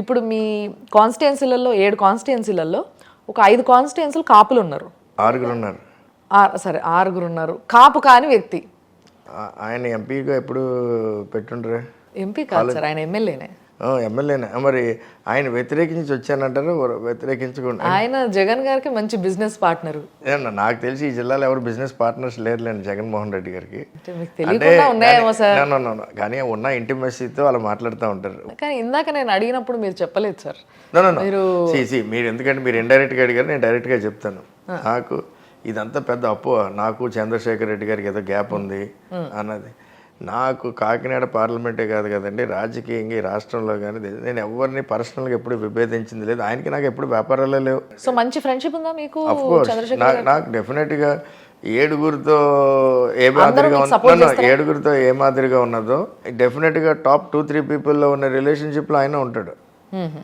ఇప్పుడు మీ కాన్స్టిట్యున్సీలలో ఏడు కాన్స్టిట్యున్సీలలో ఒక ఐదు కాన్స్టిట్యున్సీలు కాపులు ఉన్నారు ఆరుగురు ఉన్నారు సరే ఆరుగురు ఉన్నారు కాపు కాని వ్యక్తి. ఆయన ఎంపీగా ఎప్పుడు పెట్టుండ్రే? ఎంపీ కాదు సార్ ఆయన ఎమ్మెల్యేనే. ఎమ్మెల్యేనే. మరి ఆయన వ్యతిరేకించి వచ్చానంటారు వ్యతిరేకించకుండా. ఆయన జగన్ గారికి మంచి బిజినెస్ పార్ట్నర్. నాకు తెలిసి ఈ జిల్లాలో ఎవరు బిజినెస్ పార్ట్నర్స్ లేరులేండి జగన్మోహన్ రెడ్డి గారికి. కానీ ఉన్న ఇంటిమసీతో వాళ్ళు మాట్లాడుతూ ఉంటారు. కానీ ఇందాక నేను అడిగినప్పుడు మీరు చెప్పలేదు సార్. మీరు ఎందుకంటే మీరు indirect గా అడిగారు నేను direct గా చెప్తాను నాకు ఇదంతా పెద్ద అప్పు నాకు చంద్రశేఖర్ రెడ్డి గారికి ఏదో గ్యాప్ ఉంది అన్నది. నాకు కాకినాడ పార్లమెంటే కాదు కదండి రాజకీయంగా ఈ రాష్ట్రంలో కానీ నేను ఎవరిని పర్సనల్గా ఎప్పుడు విభేదించింది లేదు. ఆయనకి నాకు ఎప్పుడు వ్యాపారాలే లేవు. సో మంచి ఫ్రెండ్షిప్ ఉందా మీకు నాకు డెఫినెట్గా ఏడుగురితో ఏ మాదిరిగా మీకు ఉన్న- support No, no, ఏడుగురితో ఏ మాదిరిగా ఉన్నదో డెఫినెట్గా టాప్ టూ త్రీ పీపుల్లో ఉన్న రిలేషన్షిప్లో ఆయన ఉంటాడు.